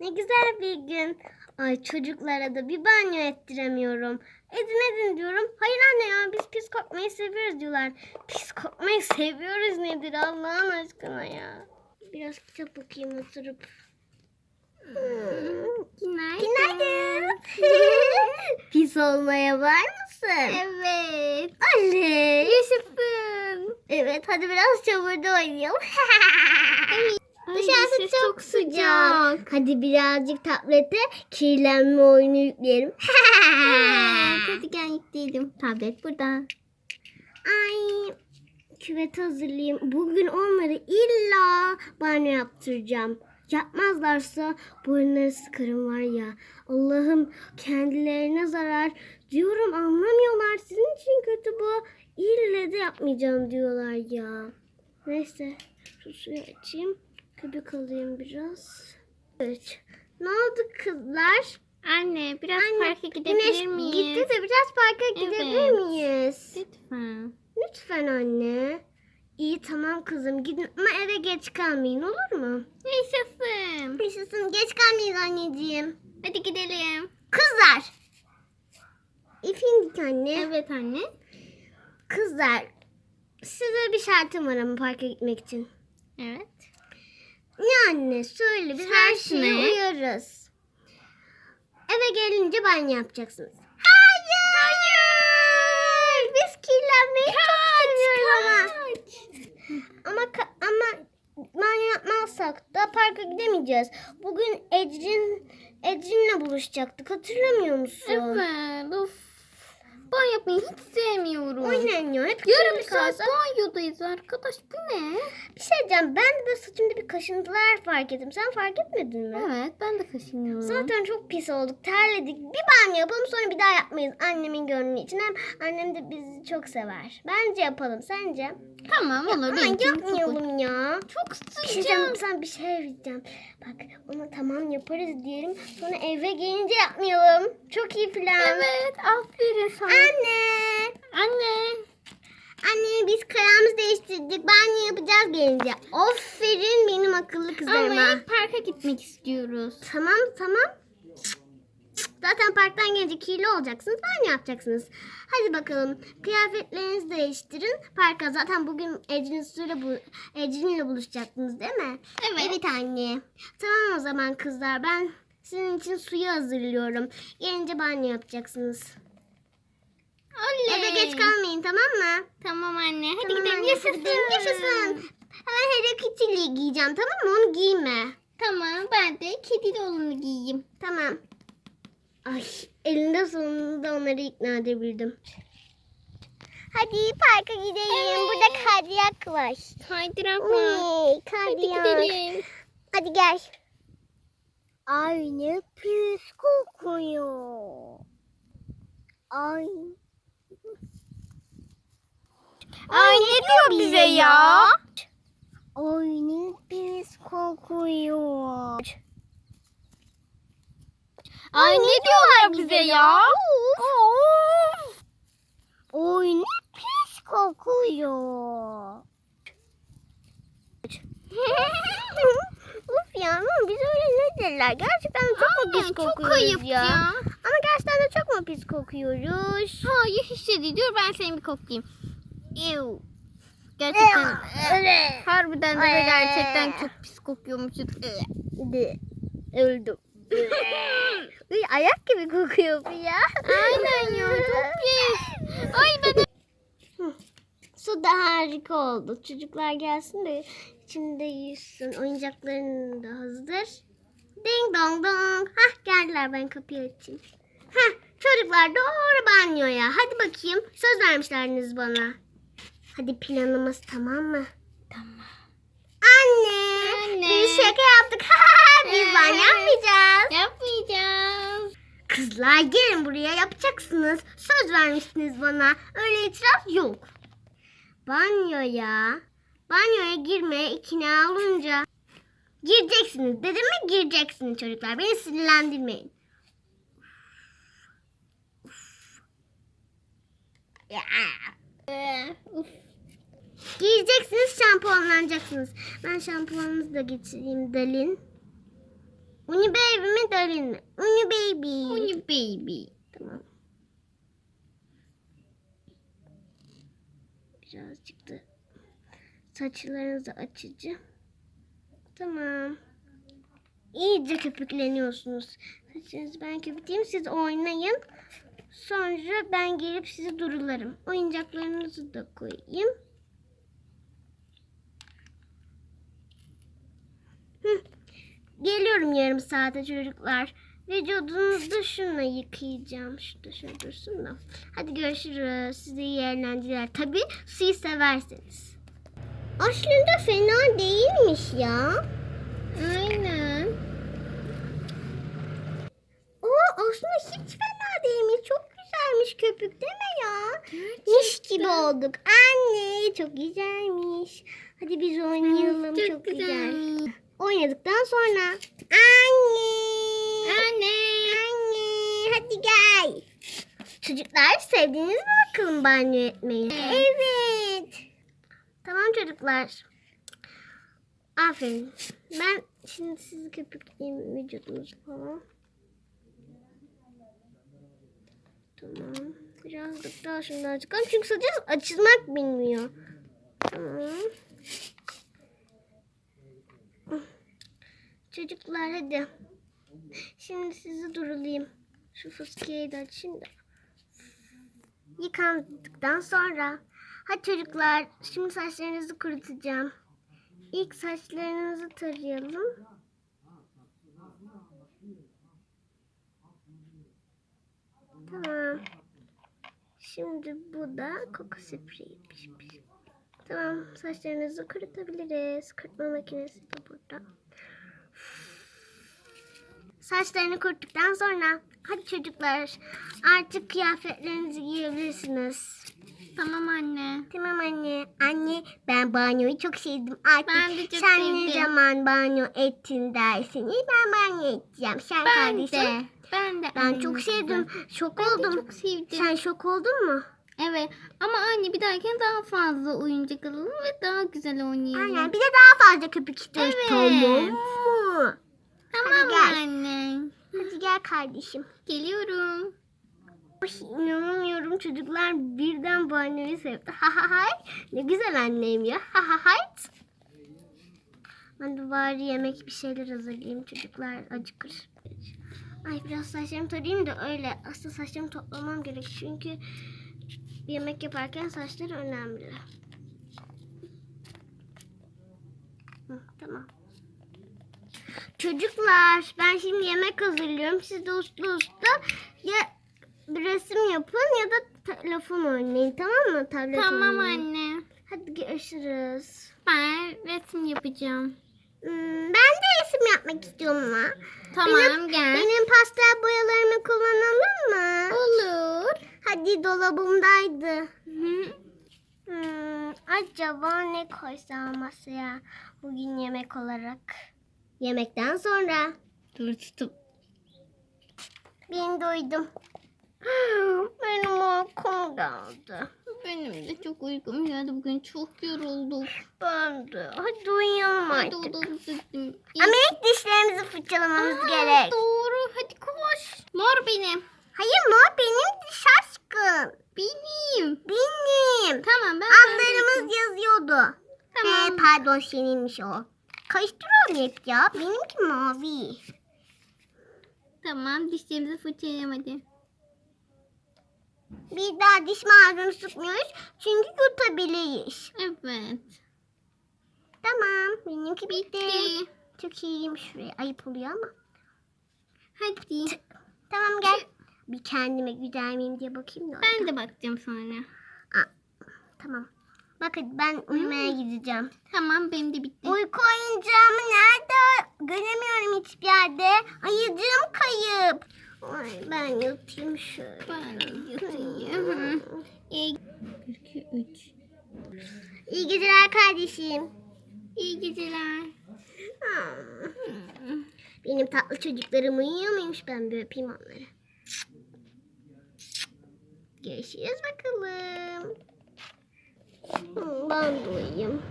Ne güzel bir gün. Ay çocuklara da bir banyo ettiremiyorum. Edin edin diyorum. Hayır anne ya biz pis kokmayı seviyoruz diyorlar. Pis kokmayı seviyoruz nedir Allah'ın aşkına ya. Biraz kitap okuyayım oturup. Hmm. Günaydın. Günaydın. pis olmaya var mısın? Evet. Oley. Yaşasın. Evet hadi biraz çamurda oynayalım. Dışarısı Dışarısı çok, çok sıcak. sıcak. Hadi birazcık tablete kirlenme oyunu yükleyelim. Hadi gel yükleyelim. Tablet burada. Ay küvet hazırlayayım. Bugün onları illa banyo yaptıracağım. Yapmazlarsa boynları sıkarım var ya. Allah'ım kendilerine zarar diyorum anlamıyorlar. Sizin için kötü bu. İlle de yapmayacağım diyorlar ya. Neyse şu suyu açayım. Köpük alayım biraz. Evet. Ne oldu kızlar? Anne biraz Anne, parka gidebilir Güneş miyiz? gitti de biraz parka gidebilir Evet. miyiz? Lütfen. Lütfen anne. İyi tamam kızım gidin ama eve geç kalmayın olur mu? Yaşasın. Yaşasın geç kalmayın anneciğim. Hadi gidelim. Kızlar. Efendim anne. Evet anne. Kızlar. Size bir şartım var ama parka gitmek için. Evet. Ne anne söyle biz her şeye uyarız. Eve gelince banyo yapacaksınız. Hayır. Hayır. Biz kirlenmeyi çok seviyoruz ama. Ama ama banyo yapmazsak da parka gidemeyeceğiz. Bugün Ecrin Ecrin'le buluşacaktık. Hatırlamıyor musun? Evet. Of. Ben yapmayı hiç sevmiyorum. Aynen ya. Hep Yarım saat kalsa- banyodayız arkadaş. Bu ne? Bir şey diyeceğim. Ben de saçımda bir kaşıntılar fark ettim. Sen fark etmedin mi? Evet ben de kaşınıyorum. Zaten çok pis olduk. Terledik. Bir banyo yapalım sonra bir daha yapmayız. Annemin gönlü için. Hem annem de bizi çok sever. Bence yapalım. Sence? Tamam olur. Çok- yapmayalım ya. Çok Bir şey sıcak. sana bir şey diyeceğim. Bak ona tamam yaparız diyelim. Sonra eve gelince yapmayalım. Çok iyi plan. Evet aferin sana. Anne. Anne. Anne biz kararımızı değiştirdik. Banyo yapacağız gelince. Aferin benim akıllı kızlarıma. Ama hep parka gitmek istiyoruz. Tamam tamam. Zaten parktan gelince kirli olacaksınız. Banyo yapacaksınız. Hadi bakalım. Kıyafetlerinizi değiştirin. Parka zaten bugün Ecrin Su'yla bu Ecrin'le buluşacaktınız değil mi? Evet. Evet anne. Tamam o zaman kızlar. Ben sizin için suyu hazırlıyorum. Gelince banyo yapacaksınız. Oley. Eve geç kalmayın tamam mı? Tamam anne. Hadi Tamam gidelim. anne, Yaşasın. gidelim. Yaşasın. Hemen Hello Kitty'liği giyeceğim tamam mı? Onu giyme. Tamam ben de kedi dolunu giyeyim. Tamam. Ay elinde sonunda onları ikna edebildim. Hadi parka gidelim. Evet. Burada kardiyak var. Kaydırak var. Uy, Hadi kardiyak. gidelim. Hadi gel. Ay ne pis kokuyor. Ay. Ay ne diyor bize ya? Ne pis kokuyor. Ay ne diyorlar bize ya? Of. Oy ne pis kokuyor. Uf ya ama biz öyle ne derler? Gerçekten çok mu Aynen, pis çok kokuyoruz ayıp ya? ya. Ama gerçekten de çok mu pis kokuyoruz? Hayır hiç de değil. Dur ben seni bir koklayayım. Ew. Gerçekten. Öyle. Harbiden de gerçekten çok pis kokuyormuşuz. Öldüm. Uy, ayak gibi kokuyor bu ya. Aynen ya çok pis. Ay ben Su da harika oldu. Çocuklar gelsin de içinde yüzsün. Oyuncakların da hazır. Ding dong dong. Hah geldiler ben kapıyı açayım. Hah çocuklar doğru banyoya. Hadi bakayım. Söz vermişlerdiniz bana. Hadi planımız tamam mı? Tamam. Anne. Anne. Biz şaka yaptık. Biz banyo yapmayacağız. Yapmayacağız. Kızlar gelin buraya yapacaksınız. Söz vermiştiniz bana. Öyle itiraf yok. Banyoya, banyoya girmeye ikna olunca gireceksiniz. Dedim mi gireceksiniz çocuklar. Beni sinirlendirmeyin. Ya. Uf. Gireceksiniz şampuanlanacaksınız. Ben şampuanınızı da getireyim Dalin. Uni baby mi Darin mi? Uni baby. Uni baby. Tamam. Birazcık da saçlarınızı açıcı. Tamam. İyice köpükleniyorsunuz. Saçınızı ben köpükleyeyim siz oynayın. Sonra ben gelip sizi durularım. Oyuncaklarınızı da koyayım. Geliyorum yarım saate çocuklar. Vücudunuzu şunla yıkayacağım. Şurada şöyle dursun da. Hadi görüşürüz. Size iyi eğlenceler. Tabii suyu severseniz. Aslında fena değilmiş ya. Aynen. O aslında hiç değilmiş. Çok güzelmiş köpük değil mi ya? Miş gibi olduk. Anne çok güzelmiş. Hadi biz oynayalım. Çok, güzel. Oynadıktan sonra. Anne. Anne. Anne hadi gel. Çocuklar sevdiniz mi bakalım banyo etmeyi? Evet. Tamam çocuklar. Aferin. Ben şimdi sizi köpükleyeyim vücudunuzu falan. Tamam. Birazcık daha şundan çıkalım. Çünkü saçı açılmak bilmiyor. Tamam. Çocuklar hadi. Şimdi sizi durulayım. Şu fıskiyeyi de açayım da. Yıkandıktan sonra. Hadi çocuklar şimdi saçlarınızı kurutacağım. İlk saçlarınızı tarayalım. Tamam. Şimdi bu da koku spreyiymiş. Tamam saçlarınızı kurutabiliriz. Kurutma makinesi de burada. Saçlarını kuruttuktan sonra hadi çocuklar artık kıyafetlerinizi giyebilirsiniz. Tamam anne. Tamam anne. Anne ben banyoyu çok sevdim. Artık Ben de çok sen ne sevdim. zaman banyo ettin dersiniz ben banyo edeceğim. Sen Ben kardeşim. de. Ben de. Ben çok sevdim. Şok Ben oldum. çok sevdim. Sen şok oldun mu? Evet ama anne bir dahakine daha fazla oyuncak alalım ve daha güzel oynayalım. Aynen. Bir de daha fazla köpük istiyoruz. Evet. Tamam mı? Tamam Hadi gel. anne. Hadi gel kardeşim. Geliyorum. Ay, İnanamıyorum çocuklar birden banyoyu sevdi. Ha ha hay. Ne güzel annem ya. Ha ha hay. Ben de bari yemek bir şeyler hazırlayayım. Çocuklar acıkır. Ay biraz saçlarımı tarayayım da öyle. Aslında saçlarımı toplamam gerek. Çünkü yemek yaparken saçlar önemli. Hı, tamam. Çocuklar ben şimdi yemek hazırlıyorum. Siz de uslu uslu ya bir resim yapın ya da telefon oynayın tamam mı? Tablet Tamam oynayın. anne. Hadi görüşürüz. Ben resim yapacağım. Hmm, ben de resim yapmak istiyorum ama. Tamam Benim- gel. Benim pastel boyalarımı kullanalım mı? Olur. Hadi dolabımdaydı. Hı. Hmm, acaba ne koysam masaya bugün yemek olarak? Yemekten sonra. Dur tutup. Ben doydum. Benim uykum geldi. Benim de çok uykum geldi. Bugün çok yorulduk. Ben de. Hadi uyuyalım Hadi artık. odamıza gidelim. Ama ilk dişlerimizi fırçalamamız Aa, gerek. Doğru. Hadi koş. Mor benim. Hayır mor benim diş aşkım. Benim. Benim. Tamam ben Adlarımız yazıyordu. Tamam. Ee, pardon seninmiş o. Karıştırıyorum hep ya. Benimki mavi. Tamam dişlerimizi fırçalayalım hadi. Bir daha diş macunu sıkmıyoruz. Çünkü yutabiliriz. Evet. Tamam. Benimki bitti. Bitti. Çok iyiyim şuraya. Ayıp oluyor ama. Hadi. Tamam gel. Bir kendime güzel miyim diye bakayım da. Ben de bakacağım sonra. Tamam. Bak hadi ben uyumaya gideceğim. Tamam benim de bitti. Uyku oyuncağımı nerede? Göremiyorum hiçbir yerde. Ayıcığım kayıp. Ay, ben yatayım şöyle. Ben de yatayım. İyi. 2, 3. İyi geceler kardeşim. İyi geceler. Benim tatlı çocuklarım uyuyor muymuş? Ben bir öpeyim onları. Görüşürüz bakalım. Ben de uyuyayım.